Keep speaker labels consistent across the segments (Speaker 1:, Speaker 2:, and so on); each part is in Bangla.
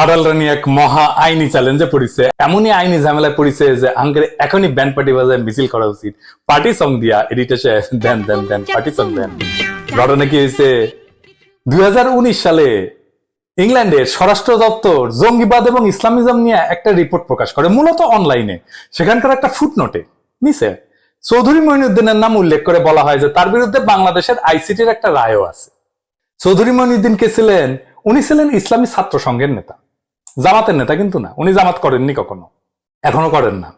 Speaker 1: কাটাল রানী এক মহা আইনি চ্যালেঞ্জে পড়েছে। এমনই আইনি ঝামেলায় পড়েছে যে আঙ্গের এখনই ব্যান্ড পার্টি বাজায় মিছিল করা উচিত। পার্টি সং দিয়া এডিটেশে দেন দেন দেন পার্টি সং দেন। ঘটনা কি হয়েছে? দুই সালে ইংল্যান্ডের স্বরাষ্ট্র দপ্তর জঙ্গিবাদ এবং ইসলামিজম নিয়ে একটা রিপোর্ট প্রকাশ করে, মূলত অনলাইনে সেখানকার একটা ফুটনোটে নিচে। চৌধুরী মঈনুদ্দিনের নাম উল্লেখ করে বলা হয় যে তার বিরুদ্ধে বাংলাদেশের আইসিটির একটা রায়ও আছে। চৌধুরী মঈনুদ্দিন কে ছিলেন? উনি ছিলেন ইসলামী ছাত্র সংঘের নেতা। জামাতের নেতা কিন্তু না, উনি জামাত করেননি কখনো, এখনও করেন না।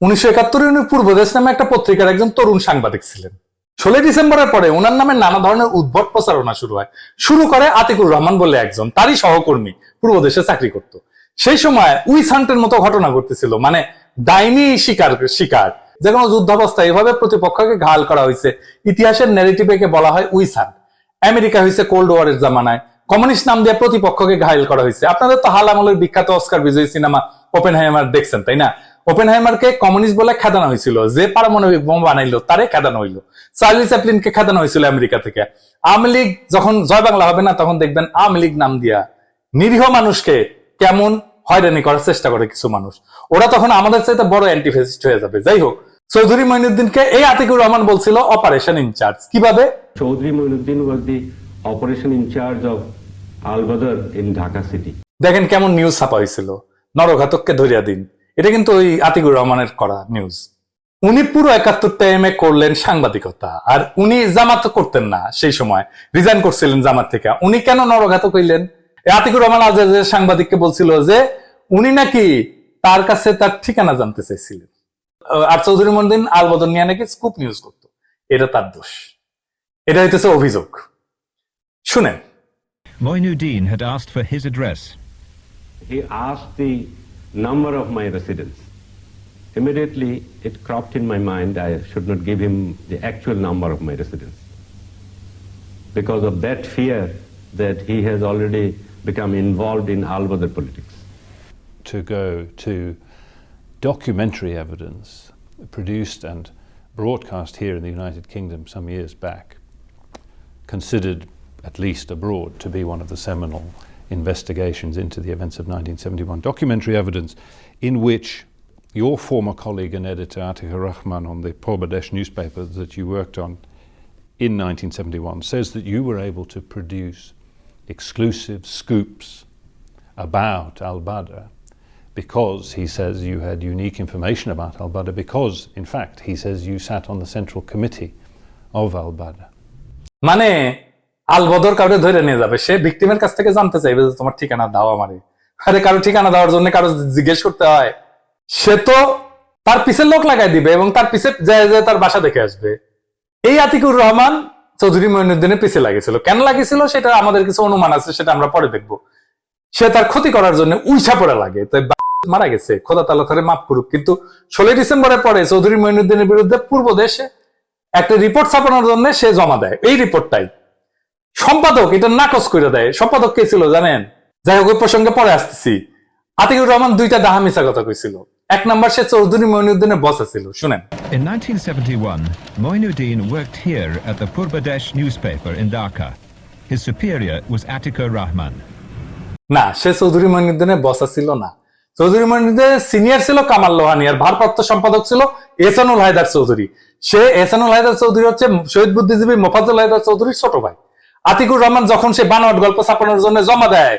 Speaker 1: উনিশশো একাত্তরে উনি পূর্বদেশ নামে একটা পত্রিকার একজন তরুণ সাংবাদিক ছিলেন। ষোলোই ডিসেম্বরের পরে ওনার নামে নানা ধরনের উদ্ভট প্রচারণা শুরু হয়। শুরু করে আতিকুর রহমান বলে একজন, তারই সহকর্মী পূর্বদেশে চাকরি করত। সেই সময় উইস হান্টের মতো ঘটনা ঘটতেছিল মানে ডাইনি শিকার শিকার। যে কোনো যুদ্ধাবস্থায় এভাবে প্রতিপক্ষকে ঘাল করা হয়েছে, ইতিহাসের ন্যারেটিভে বলা হয় উইস হান্ট আমেরিকা হয়েছে কোল্ড ওয়ারের জামানায়। কমিউনিস্ট নাম দিয়ে প্রতিপক্ষকে ঘায়ল করা হয়েছে। আপনাদের তো হাল আমলের বিখ্যাত অস্কার বিজয়ী সিনেমা ওপেন হাইমার দেখছেন, তাই না? ওপেন হাইমারকে কমিউনিস্ট বলে খেদানো হয়েছিল। যে পারমাণবিক বোমা বানাইলো, তারে খেদানো হইল। চার্লি চ্যাপলিনকে খেদানো হয়েছিল আমেরিকা থেকে। আওয়ামী লীগ যখন জয় বাংলা হবে না, তখন দেখবেন আওয়ামী লীগ নাম দিয়া নিরীহ মানুষকে কেমন হয়রানি করার চেষ্টা করে কিছু মানুষ। ওরা তখন আমাদের চাইতে বড় অ্যান্টিফেসিস্ট হয়ে যাবে। যাই হোক, চৌধুরী মঈনুদ্দিনকে এই আতিকুর রহমান বলছিল অপারেশন ইনচার্জ কীভাবে?
Speaker 2: Chaudhry Moinuddin was the operation in charge Badr in Dhaka city.
Speaker 1: দেখেন কেমন নিউজ ছাপা হয়েছিল। নরঘাতককে ধরিয়া দিন। এটা কিন্তু ওই আতিকুর রহমানের করা নিউজ উনি পুরো একাত্তর টাইমে করলেন সাংবাদিকতা। আর উনি জামাত করতেন না সেই সময়। রিজাইন করছিলেন জামাত থেকে। উনি কেন নরঘাতক হইলেন? আতিকুর রহমান আজাদের সাংবাদিককে বলছিল যে, উনি নাকি তার কাছে তার ঠিকানা জানতে চাইছিলেন। আর চৌধুরী মন্দিন আলবদন নিয়ে নাকি স্কুপ নিউজ করতো। এটা তার দোষ। এটা হইতেছে অভিযোগ। শুনেন
Speaker 3: Moinuddin had asked for his address.
Speaker 2: He asked the number of my residence. Immediately, it cropped in my mind I should not give him the actual number of my residence. Because of that fear that he has already become involved in Al Badr politics.
Speaker 4: to go to documentary evidence produced and broadcast here in the United Kingdom some years back, considered at least abroad to be one of the seminal investigations into the events of 1971. Documentary evidence in which your former colleague and editor Atikur Rahman on the Porbadesh newspaper that you worked on in 1971 says that you were able to produce exclusive scoops about Al Badr because he says you had unique information about Al Badr, because in fact he says you sat on the central committee of Al Badr.
Speaker 1: মানে আলবদর কাউকে ধরে নিয়ে যাবে। সে ভিক্টিমের কাছ থেকে জানতে চাইবে যে তোমার ঠিকানা দাও আমারে। আরে, কারও ঠিকানা দেওয়ার জন্য কারও জিজ্ঞেস করতে হয়। সে তো তার পিছের লোক লাগাই দিবে এবং তার পিছে যায় যায় তার বাসা দেখে আসবে। এই আতিকুর রহমান চৌধুরী মঈনুদ্দিনের পিছে লাগিয়েছিল। কেন লাগিয়েছিল সেটা আমাদের কিছু অনুমান আছে, সেটা আমরা পরে দেখব। সে তার ক্ষতি করার জন্য উইছা পড়ে লাগে। তাই মারা গেছে। খোদা তালা তারে মাফ করুক। কিন্তু ষোলোই ডিসেম্বরের পরে চৌধুরী মঈনুদ্দিনের বিরুদ্ধে পূর্ব দেশে একটা রিপোর্ট ছাপানোর জন্য সে জমা দেয়। এই রিপোর্টটাই। সম্পাদক এটা নাকচ করে দেয়। সম্পাদক কে ছিল জানেন? যাই হোক ওই প্রসঙ্গে পরে আসতেছি। আতিকুর রহমান দুইটা ডাহা মিশা কথা কইছিল। এক নাম্বার সে চৌধুরী মঈনুদ্দিনের বসে ছিল শুনেন।
Speaker 3: In 1971, Moinuddin worked here at the Purbadesh newspaper in Dhaka. His superior was Atikur Rahman.
Speaker 1: না সে চৌধুরী মঈনুদ্দিনের বসা ছিল না। চৌধুরী মঈনুদ্দিনের সিনিয়র ছিল কামাল লোহানি আর ভারপ্রাপ্ত সম্পাদক ছিল এসানুল হায়দার চৌধুরী। সে এসানুল হায়দার চৌধুরী হচ্ছে শহীদ বুদ্ধিজীবী মোফাজুল হায়দার চৌধুরীর ছোট ভাই। আতিকুর রহমান যখন সে বানোয়াট গল্প ছাপানোর জন্য জমা দেয়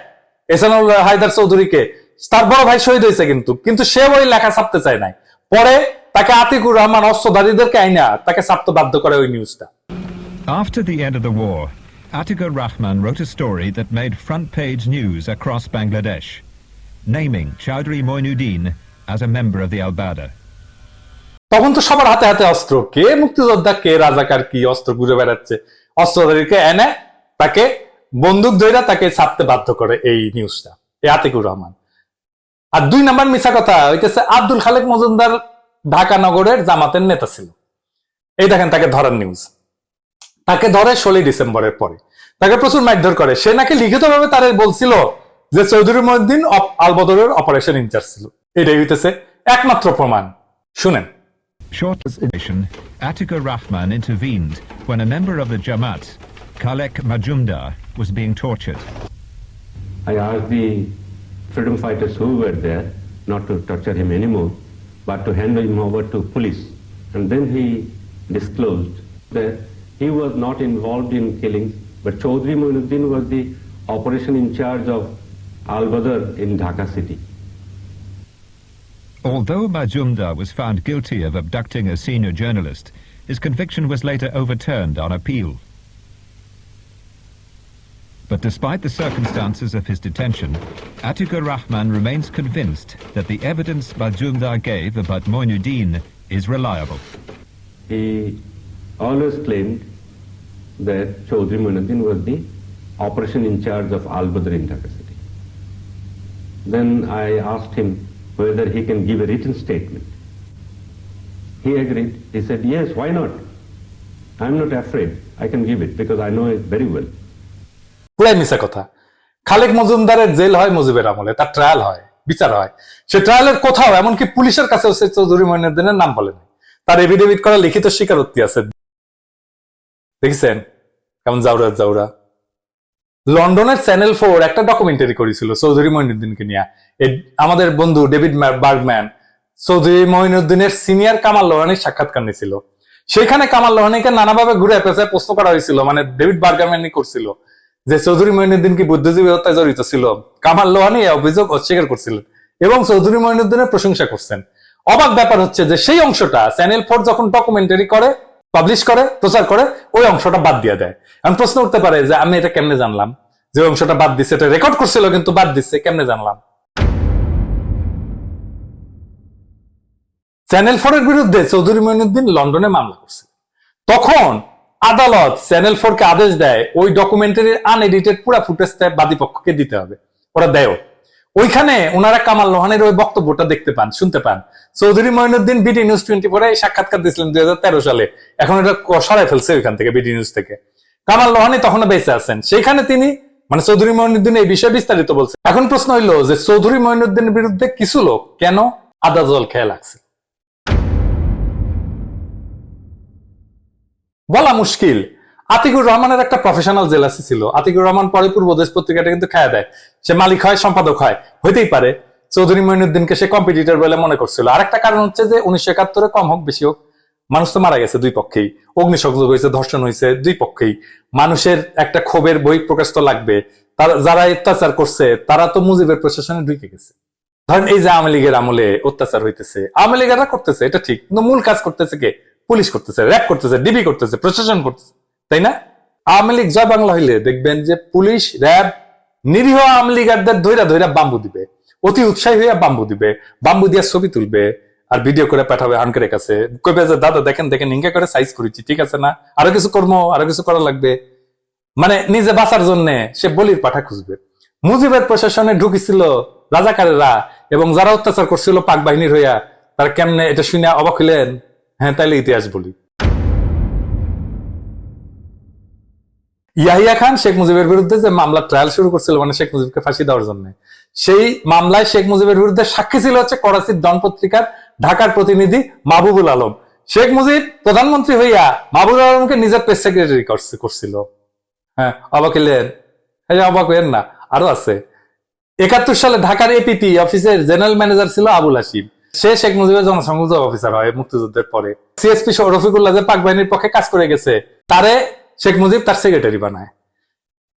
Speaker 1: এসানুল হায়দার চৌধুরীকে তার বড় ভাই শহীদ হয়েছে কিন্তু কিন্তু সে ওই লেখা ছাপতে চায় নাই। পরে তাকে আতিকুর রহমান অস্ত্রধারীদেরকে আইনা তাকে ছাপতে বাধ্য করে ওই নিউজটা
Speaker 3: After the end of the war, Atikur Rahman wrote a story that made front page news across Bangladesh, naming Chowdhury Moinuddin as a member of the Al Badr.
Speaker 1: তখন তো সবার হাতে হাতে অস্ত্র। কে মুক্তিযোদ্ধা কে রাজাকার কি অস্ত্র ঘুরে বেড়াচ্ছে? অস্ত্রধারীকে এনে তাকে বন্দুক ধইরা তাকে ছাপতে বাধ্য করে এই নিউজটা এই আতিকুর রহমান। আর দুই নাম্বার মিশা কথা হইতেছে আব্দুল খালেক মজুমদার ঢাকা নগরের জামাতের নেতা ছিল। এই দেখেন তাকে ধরার নিউজ তাকে ধরে ষোলোই ডিসেম্বরের পরে। তাকে প্রচুর মারধর করে। সে নাকি লিখিতভাবে তারে বলছিল যে চৌধুরী মহিউদ্দিন আলবদরের অপারেশন ইনচার্জ ছিল। এটাই হইতেছে একমাত্র প্রমাণ। শুনেন।
Speaker 3: Short explanation, Atikur Rahman intervened when a member of the Jamaat, Khalek Majumdar, was being tortured.
Speaker 2: I asked the freedom fighters who were there not to torture him anymore, but to hand him over to police. And then he disclosed that he was not involved in killings, but Chaudhry Moinuddin was the operation in charge of Al-Badr in Dhaka city.
Speaker 3: Although Majumdar was found guilty of abducting a senior journalist, his conviction was later overturned on appeal. But despite the circumstances of his detention, Atikur Rahman remains convinced that the evidence Majumdar gave about Moinuddin is reliable.
Speaker 2: He always claimed that Chaudhry Moinuddin was the operation in charge of Al-Badr in city. Then I asked him whether he can give a written statement. He agreed. He said, yes, why not? I'm not afraid. I can give it because I know it very well.
Speaker 1: পুরাই মিশা কথা। খালেক মজুমদারের জেল হয় মুজিবের আমলে, তার ট্রায়াল হয়, বিচার হয়। সে ট্রায়ালের কোথাও, এমনকি পুলিশের কাছেও সে চৌধুরী মইনুদ্দিনের নাম বলেন। তার এভিডেভিট করা লিখিত স্বীকারোক্তি আছে। দেখছেন? কেমন জাউরা জাউরা। লন্ডনের চ্যানেল ফোর একটা ডকুমেন্টারি করেছিল চৌধুরী মইনুদ্দিনকে নিয়ে। আমাদের বন্ধু ডেভিড ম্যা- বার্গম্যান চৌধুরী মহিনুদ্দিনের সিনিয়র কামাল লোহানির সাক্ষাৎকার নিয়েছিল। সেখানে কামাল লোহানিকে নানাভাবে ঘুরে পেঁচায় প্রশ্ন করা হয়েছিল মানে ডেভিড বার্গাম্যানই করছিল। যে চৌধুরী মইনুদ্দিন কি বুদ্ধিজীবী হত্যায় জড়িত ছিল? কামাল লোহানি এই অভিযোগ অস্বীকার করছিলেন। এবং চৌধুরী মইনুদ্দিনের প্রশংসা করছেন। অবাক ব্যাপার হচ্ছে যে সেই অংশটা চ্যানেল ফোর যখন ডকুমেন্টারি করে পাবলিশ করে, প্রচার করে, ওই অংশটা বাদ দিয়ে দেয়। এখন প্রশ্ন উঠতে পারে যে আমি এটা কেমনে জানলাম? যে অংশটা বাদ দিচ্ছে এটা রেকর্ড করছিল কিন্তু বাদ দিচ্ছে কেমনে জানলাম? চ্যানেল ফোর এর বিরুদ্ধে চৌধুরী মইনুদ্দিন লন্ডনে মামলা করছে। তখন আদালত চ্যানেল ফোর কে আদেশ দেয়, ওই ডকুমেন্টারির আনএডিটেড পুরা ফুটেজটা বাদী পক্ষকে দিতে হবে। ওরা দেয় ওইখানে ওনারা কামাল লোহানের ওই বক্তব্যটা দেখতে পান, শুনতে পান। Chowdhury Moinuddin B D news twenty ফোরে সাক্ষাৎকার দিয়েছিলেন দুই হাজার তেরো সালে। এখন এটা সরাই ফেলছে ওইখান থেকে বিডি নিউজ থেকে। কামাল লোহানি তখনও বেঁচে আছেন। সেখানে তিনি মানে চৌধুরী মইনুদ্দিন এই বিষয়ে বিস্তারিত বলছে এখন প্রশ্ন হইল যে চৌধুরী মইনুদ্দিনের বিরুদ্ধে কিছু লোক কেন আদা জল খেয়ে লাগছে? বলা মুশকিল। আতিকুর রহমানের একটা প্রফেশনাল জেলাসি ছিল। আতিকুর রহমান পরে পূর্বদেশ পত্রিকাটা কিন্তু খায় দেয়। সে মালিক হয়, সম্পাদক হয়, হইতেই পারে। চৌধুরী মইনুদ্দিনকে সে কম্পিটিটর বলে মনে করছিল। আরেকটা কারণ হচ্ছে যে উনিশশো একাত্তরে কম হোক, বেশি হোক, মানুষ তো মারা গেছে দুই পক্ষেই। অগ্নিসংযোগ হয়েছে, ধর্ষণ হয়েছে দুই পক্ষেই। মানুষের একটা ক্ষোভের বই প্রকাশ তো লাগবে। তারা যারা অত্যাচার করছে, তারা তো মুজিবের প্রশাসনে ঢুকে গেছে। ধরেন এই যে আওয়ামী লীগের আমলে অত্যাচার হইতেছে। আওয়ামী লীগেরা করতেছে, এটা ঠিক। কিন্তু মূল কাজ করতেছে কে? পুলিশ করতেছে র্যাব করতেছে ডিবি করতেছে প্রশাসন করতেছে, তাই না? আওয়ামী লীগ জয় বাংলা হইলে দেখবেন যে পুলিশ র্যাব নিরীহ আওয়ামী লীগারদের ধৈরা ধৈরা বাম্বু দিবে। অতি উৎসাহী হইয়া বাম্বু দিবে বাম্বু দিয়া ছবি তুলবে, আর ভিডিও করে পাঠাবে আনকারের কাছে। কইবে যে, দাদা, দেখেন দেখেন ইঙ্গা করে সাইজ করেছি, ঠিক আছে না? আরও কিছু কর্ম, আরও কিছু করা লাগবে। মানে নিজে বাঁচার জন্য সে বলির পাঠা খুঁজবে। মুজিবের প্রশাসনে ঢুকিছিল রাজাকারেরা, এবং যারা অত্যাচার করছিল পাক বাহিনীর হইয়া, তারা কেমনে এটা শুনে অবাক হইলেন? হ্যাঁ তাইলে ইতিহাস বলি। ইয়াহিয়া খান শেখ মুজিবের বিরুদ্ধে যে মামলা ট্রায়াল শুরু করছিল মানে শেখ মুজিবকে ফাঁসি দেওয়ার জন্য, সেই মামলায় শেখ মুজিবের বিরুদ্ধে সাক্ষী ছিল হচ্ছে করাচির ডন পত্রিকার ঢাকার প্রতিনিধি মাহবুবুল আলম। শেখ মুজিব প্রধানমন্ত্রী হইয়া মাহবুবুল আলমকে নিজের প্রেস সেক্রেটারি করছিল। হ্যাঁ অবাক হইলেন। অবাক হইলেন না, আরও আছে। একাত্তর সালে ঢাকার এপিপি অফিসের জেনারেল ম্যানেজার ছিল আবুল হাসিম শেখ মুজিবের জনসংযোগ অফিসার হয় মুক্তিযুদ্ধের পরে। সিএসপি রফিকুল্লাহ যে পাক বাহিনীর পক্ষে কাজ করে গেছে, তারে শেখ মুজিব তার সেক্রেটারি বানায়।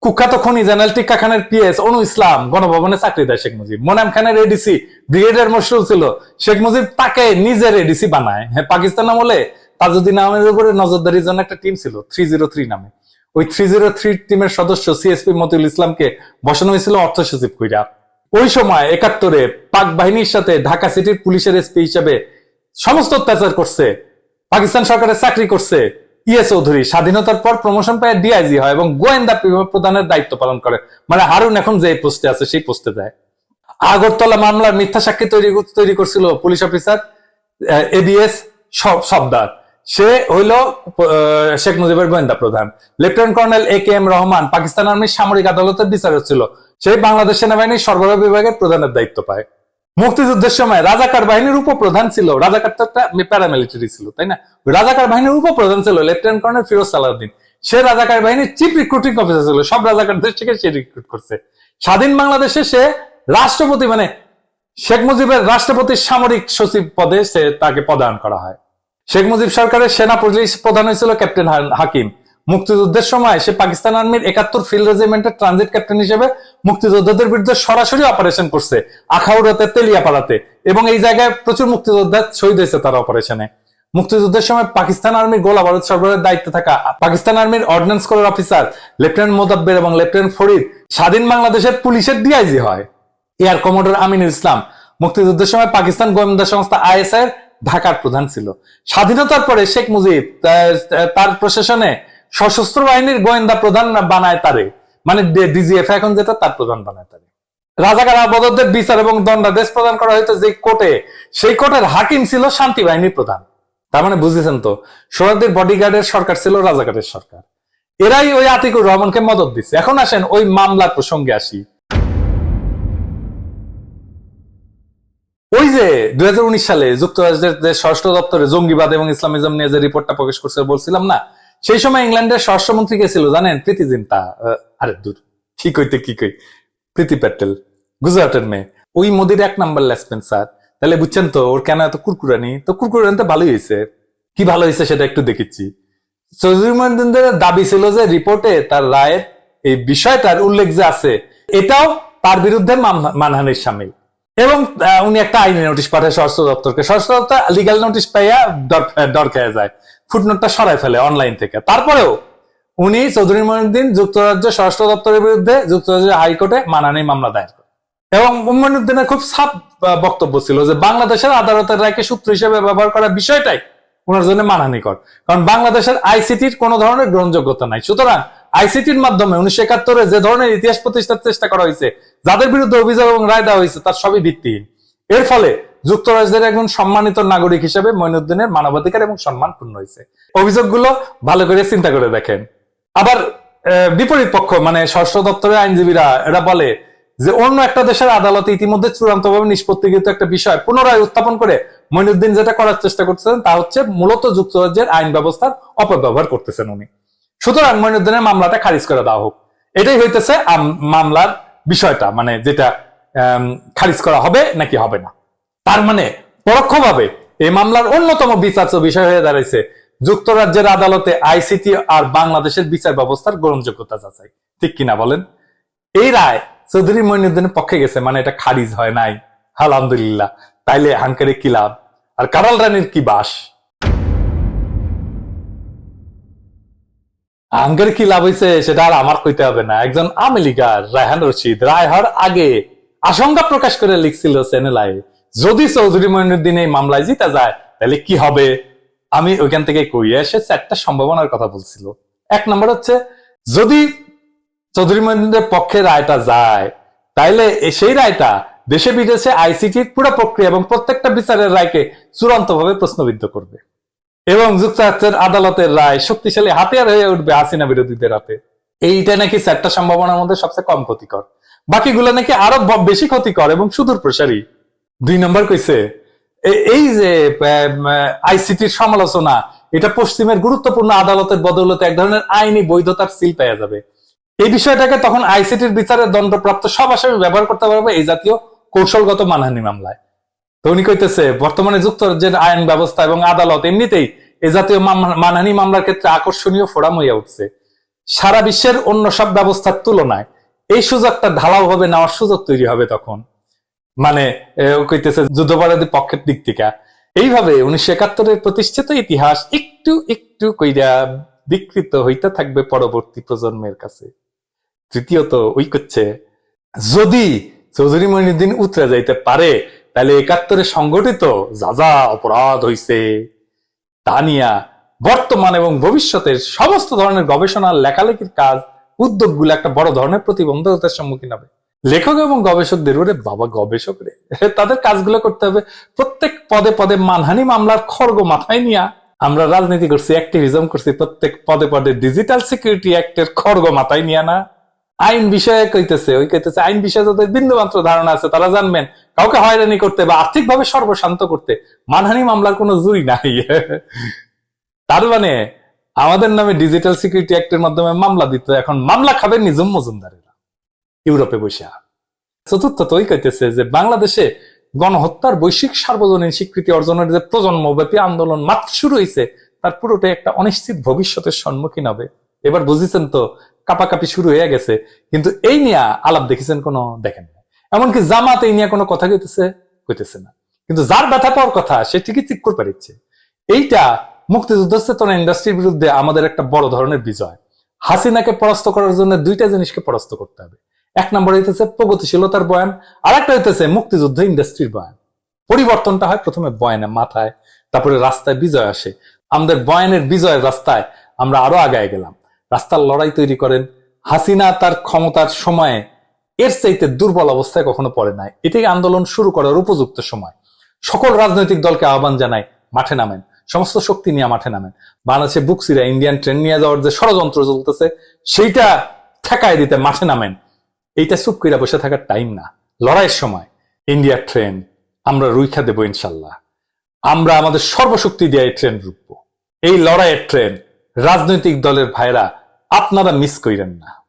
Speaker 1: কুখ্যাত খনি জেনারেল টিক্কা খানের পিএস অনু ইসলাম গণভবনে চাকরি দেয় শেখ মুজিব। মোনাম খানের এডিসি ব্রিগেডিয়ার মশরুল ছিল। শেখ মুজিব তাকে নিজের এডিসি বানায়। হ্যাঁ পাকিস্তান আমলে তাজউদ্দিন আহমেদের উপরে নজরদারির জন্য একটা টিম ছিল থ্রি জিরো থ্রি নামে। ওই থ্রি জিরো থ্রি টিমের সদস্য সিএসপি মতিউল ইসলামকে বসানো হয়েছিল অর্থ সচিব কইরা। ওই সময় একাত্তরে পাক বাহিনীর সাথে ঢাকা সিটির পুলিশের এসপি হিসেবে সমস্ত অত্যাচার করছে। পাকিস্তান সরকারের চাকরি করছে। ইয়ে চৌধুরী স্বাধীনতার পর প্রমোশন পেয়ে ডিআইজি হয় এবং গোয়েন্দা বিভাগ প্রধানের দায়িত্ব পালন করে। মানে হারুন এখন যে পোস্টে আছে, সেই পোস্টে দেয় আগরতলা মামলার মিথ্যা সাক্ষী তৈরি তৈরি করছিল police officer A B S Sabdar সে হইল শেখ মুজিবের গোয়েন্দা প্রধান। Lieutenant colonel A K M Rahman, Pakistan আর্মির সামরিক আদালতের বিচারক ছিল। সেই বাংলাদেশ সেনাবাহিনীর সরবরাহ বিভাগের প্রধানের দায়িত্ব পায়। মুক্তিযুদ্ধের সময় রাজাকার বাহিনীর উপপ্রধান ছিল। রাজাকার তো একটা প্যারামিলিটারি ছিল, তাই না? রাজাকার বাহিনীর উপপ্রধান ছিল লেফটেন্যান্ট কর্নেল ফিরোজ সালাউদ্দিন। সে রাজাকার বাহিনীর চিফ রিক্রুটিং অফিসার ছিল। সব রাজাকারদের থেকে সে রিক্রুট করছে। স্বাধীন বাংলাদেশে সে রাষ্ট্রপতি মানে শেখ মুজিবের রাষ্ট্রপতির সামরিক সচিব পদে সে তাকে পদায়ন করা হয়। শেখ মুজিব সরকারের সেনা পুলিশ প্রধান হয়েছিল ক্যাপ্টেন হাকিম। মুক্তিযুদ্ধের সময় সে পাকিস্তান আর্মির একাত্তর ফিল্ড রেজিমেন্টের ট্রানজিট ক্যাপ্টেন হিসেবে মুক্তিযোদ্ধাদের বিরুদ্ধে সরাসরি অপারেশন করছে আখাউড়াতে, তেলিয়াপাড়াতে। এবং এই জায়গায় প্রচুর মুক্তিযোদ্ধা শহীদ হয়েছে তার অপারেশনে মুক্তিযুদ্ধের সময় পাকিস্তান আর্মির গোলা বারুদ সরবরাহের দায়িত্বে থাকা পাকিস্তান আর্মির অর্ডিন্যান্স কোরের অফিসার লেফটেন্যান্ট মোদাব্বের এবং লেফটেন্যান্ট ফরিদ স্বাধীন বাংলাদেশের পুলিশের ডিআইজি হয়। এয়ার কমোডর আমিনুল ইসলাম মুক্তিযুদ্ধের সময় পাকিস্তান গোয়েন্দা সংস্থা আইএসআই ঢাকার প্রধান ছিল। স্বাধীনতার পরে শেখ মুজিব তার প্রশাসনে সশস্ত্র বাহিনীর গোয়েন্দা প্রধান বানায় তারে। মানে ডিজিএফ এখন যেটা, তার প্রধান বানায় তারে। রাজাকার আবদদের বিচার এবং দণ্ডাদেশ প্রদান করা হয়তো যে কোর্টে, সেই কোর্টের হাকিম ছিল শান্তি বাহিনীর প্রধান। তার মানে বুঝেছেন তো সোহাদের বডিগার্ডের সরকার ছিল রাজাকারের সরকার। এরাই ওই আতিকুর রহমানকে মদত দিচ্ছে। এখন আসেন ওই মামলার প্রসঙ্গে আসি। ওই যে দুই হাজার উনিশ সালে যুক্তরাষ্ট্রের যে স্বরাষ্ট্র দপ্তরে জঙ্গিবাদ এবং ইসলামিজম নিয়ে যে রিপোর্টটা প্রকাশ করছে, বলছিলাম না? সেই সময় ইংল্যান্ডের স্বরাষ্ট্রমন্ত্রী কে ছিল জানেন? প্রীতি জিন্তা। আরে দূর। কি কইতে, কি কই? প্রীতি প্যাটেল, গুজরাটের মেয়ে। ওই মোদির এক নাম্বার লেসপেন স্যার। তাহলে বুঝছেন তো, ওর কেন এত কুরকুরানি? তো কুরকুরানি তো ভালোই হয়েছে কি ভালো হয়েছে সেটা একটু দেখেছি চৌধুরী দাবি ছিল যে রিপোর্টে তার রায়ের এই বিষয়টার উল্লেখ যে আছে, এটাও তার বিরুদ্ধে মানহানির সামিল। এবং উনি একটা আইনি নোটিশ পাঠায় স্বরাষ্ট্র দপ্তরকে। স্বরাষ্ট্র দপ্তর লিগাল নোটিশ পাইয়া ডর খেয়ে যায়। ফুটনোটটা সরাই ফেলে অনলাইন থেকে। তারপরেও উনি চৌধুরী মহিউদ্দিন যুক্তরাজ্য স্বরাষ্ট্র দপ্তরের বিরুদ্ধে যুক্তরাজ্যের হাইকোর্টে মানহানি মামলা দায়ের করে এবং মহিউদ্দিনের খুব সাফ বক্তব্য ছিল যে বাংলাদেশের আদালতের রায়কে সূত্র হিসেবে ব্যবহার করার বিষয়টাই ওনার জন্য মানহানিকর কারণ বাংলাদেশের আইসিটির কোনো ধরনের গ্রহণযোগ্যতা নাই। সুতরাং আইসিটির মাধ্যমে উনিশশো একাত্তরে যে ধরনের ইতিহাস প্রতিষ্ঠার চেষ্টা করা হয়েছে, যাদের বিরুদ্ধে অভিযোগ এবং রায় দেওয়া হয়েছে, তার সবই ভিত্তিহীন। এর ফলে যুক্তরাষ্ট্রের একজন সম্মানিত নাগরিক হিসেবে মইনুদ্দিনের মানবাধিকার এবং সম্মান পূর্ণ হয়েছে। অভিযোগগুলো ভালো করে চিন্তা করে দেখেন। আবার বিপরীত পক্ষ মানে স্বরাষ্ট্র দপ্তরের আইনজীবীরা, এরা বলে যে অন্য একটা দেশের আদালতে ইতিমধ্যে চূড়ান্তভাবে নিষ্পত্তিকৃত একটা বিষয় পুনরায় উত্থাপন করে মইনুদ্দিন যেটা করার চেষ্টা করতেছেন, তা হচ্ছে মূলত যুক্তরাজ্যের আইন ব্যবস্থার অপব্যবহার করতেছেন উনি। সুতরাং মইনুদ্দিনের মামলাটা খারিজ করে দেওয়া হোক। এটাই হইতেছে মামলার বিষয়টা মানে যেটা খারিজ করা হবে নাকি হবে না। তার মানে পরোক্ষভাবে এই মামলার অন্যতম বিচার্য বিষয় হয়ে দাঁড়াইছে যুক্তরাজ্যের আদালতে আইসিটি আর বাংলাদেশের বিচার ব্যবস্থার গ্রহণযোগ্যতা যাচাই। ঠিক কিনা বলেন? এই রায় চৌধুরী মইনুদ্দিনের পক্ষে গেছে মানে এটা খারিজ হয় নাই। আলহামদুলিল্লাহ। তাইলে হাঙ্কারে কি লাভ? আর কারাল রানীর কি বাস? আঙ্গের কি লাভ হয়েছে সেটা আর আমার কইতে হবে না। একজন আমেলিকার রায়হান রশিদ রায় হওয়ার আগে আশঙ্কা প্রকাশ করে লিখছিল চ্যানেলায় যদি চৌধুরী মইনুদ্দিন এই মামলায় জিতা যায়, তাহলে কি হবে? আমি ওইখান থেকে কইয়ে এসে চারটা সম্ভাবনার কথা বলছিল। এক নম্বর হচ্ছে, যদি চৌধুরী মহিন্দ্রের পক্ষে রায়টা যায়, তাইলে সেই রায়টা দেশে বিদেশে আইসিটির পুরো প্রক্রিয়া এবং প্রত্যেকটা বিচারের রায়কে চূড়ান্তভাবে প্রশ্নবিদ্ধ করবে। এবং যুক্তরাষ্ট্রের আদালতের রায় শক্তিশালী হাতিয়ার হয়ে উঠবে হাসিনা বিরোধীদের হাতে। এইটা নাকি চারটা সম্ভাবনার মধ্যে সবচেয়ে কম ক্ষতিকর। বাকিগুলো নাকি আরও বেশি ক্ষতিকর এবং সুদূর প্রসারী দুই নম্বর কইছে এই যে আইসিটির সমালোচনা, এটা পশ্চিমের গুরুত্বপূর্ণ আদালতের বদৌলতে এক ধরনের আইনি বৈধতার সিল পেয়ে যাবে। এই বিষয়টাকে তখন আইসিটির বিচারের দণ্ডপ্রাপ্ত সব আসামি ব্যবহার করতে পারবে এই জাতীয় কৌশলগত মানহানি মামলায়। তো উনি কইতেছে, বর্তমানে যুক্তরাজ্যের আইন ব্যবস্থা এবং আদালত এমনিতেই এ জাতীয় মানহানি মামলার ক্ষেত্রে আকর্ষণীয় ফোরাম হইয়া উঠছে। সারা বিশ্বের অন্য সব ব্যবস্থার তুলনায় এই সুযোগটা ঢালাওভাবে নেওয়ার সুযোগ তৈরি হবে তখন। মানে কইতেছে যুদ্ধপরাধী পক্ষের দিক থেকে। এইভাবে উনিশশো একাত্তরের প্রতিষ্ঠিত ইতিহাস একটু একটু কইরা বিকৃত হইতে থাকবে পরবর্তী প্রজন্মের কাছে। তৃতীয়ত ওই করছে যদি চৌধুরী মইনুদ্দিন উতরে যাইতে পারে, তাহলে একাত্তরে সংগঠিত যা যা অপরাধ হইছে, তা নিয়া বর্তমান এবং ভবিষ্যতের সমস্ত ধরনের গবেষণা, লেখালেখির কাজ, উদ্যোগগুলো একটা বড় ধরনের প্রতিবন্ধকতার সম্মুখীন হবে। লেখক এবং গবেষকদের, ওরে বাবা গবেষক রে। তাদের কাজগুলো করতে হবে। প্রত্যেক পদে পদে মানহানি মামলার খড়গ মাথায় নিয়া আমরা রাজনীতি করছি অ্যাক্টিভিজম করছি। প্রত্যেক পদে পদে ডিজিটাল সিকিউরিটি অ্যাক্টের খড়গ মাথায় নিয়া না। আইন বিষয়ে কইতেছে ওই কইতেছে, আইন বিষয়ে যাদের বিন্দু মাত্র ধারণা আছে তারা জানবেন। কাউকে হয়রানি করতে বা আর্থিকভাবে সর্বশান্ত করতে মানহানি মামলার কোনো জুরি নাই। তার মানে আমাদের নামে ডিজিটাল সিকিউরিটি অ্যাক্টের মাধ্যমে মামলা দিত এখন মামলা খাবেন নিজম মজুমদারেরা। ইউরোপে বসে চতুর্থত ওই কইতেছে যে বাংলাদেশে গণহত্যার বৈশ্বিক সার্বজনীন স্বীকৃতি অর্জনের যে প্রজন্মব্যাপী আন্দোলন মাত্র শুরু হয়েছে তার পুরোটাই একটা অনিশ্চিত ভবিষ্যতের সম্মুখীন হবে। এবার বুঝেছেন তো, কাপাকাপি শুরু হয়ে গেছে, কিন্তু এই নিয়ে আলাপ দেখেছেন কোনো দেখেন না এমনকি জামাত এই নিয়ে কোনো কথা কইতেছে কইতেছে না। কিন্তু যার ব্যথা পাওয়ার কথা, সে ঠিকই চিক করে পারিচ্ছে। এইটা মুক্তিযুদ্ধ চেতনা ইন্ডাস্ট্রির বিরুদ্ধে আমাদের একটা বড় ধরনের বিজয়। হাসিনাকে পরাস্ত করার জন্য দুইটা জিনিসকে পরাস্ত করতে হবে। এক নম্বর হইতেছে প্রগতিশীলতার বয়ান আর একটা হইতেছে মুক্তিযুদ্ধ ইন্ডাস্ট্রির বয়ান। পরিবর্তনটা হয় প্রথমে বয়ানে মাথায়, তারপরে রাস্তায় বিজয় আসে। আমাদের বয়ানের বিজয়ের রাস্তায় আমরা আরও আগায় গেলাম। রাস্তার লড়াই তৈরি করেন, হাসিনা তার ক্ষমতার সময়ে এর চাইতে দুর্বল অবস্থায় কখনো পড়ে নাই। এটাই আন্দোলন শুরু করার উপযুক্ত সময়। সকল রাজনৈতিক দলকে আহ্বান জানায় মাঠে নামেন। সমস্ত শক্তি নিয়ে মাঠে নামেন। বাংলাদেশে বুকসিরা, ইন্ডিয়ান ট্রেন নিয়ে যাওয়ার যে ষড়যন্ত্র চলতেছে, সেইটা ঠেকায় দিতে মাঠে নামেন। এইটা চুপ করে বসে থাকার টাইম না। লড়াইয়ের সময়। ইন্ডিয়ার ট্রেন আমরা রুইখা দেবো ইনশাল্লাহ। আমরা আমাদের সর্বশক্তি দিয়ে এই ট্রেন রুখবো। এই লড়াইয়ের ট্রেন রাজনৈতিক দলের ভাইরা আপনারা মিস করেন না।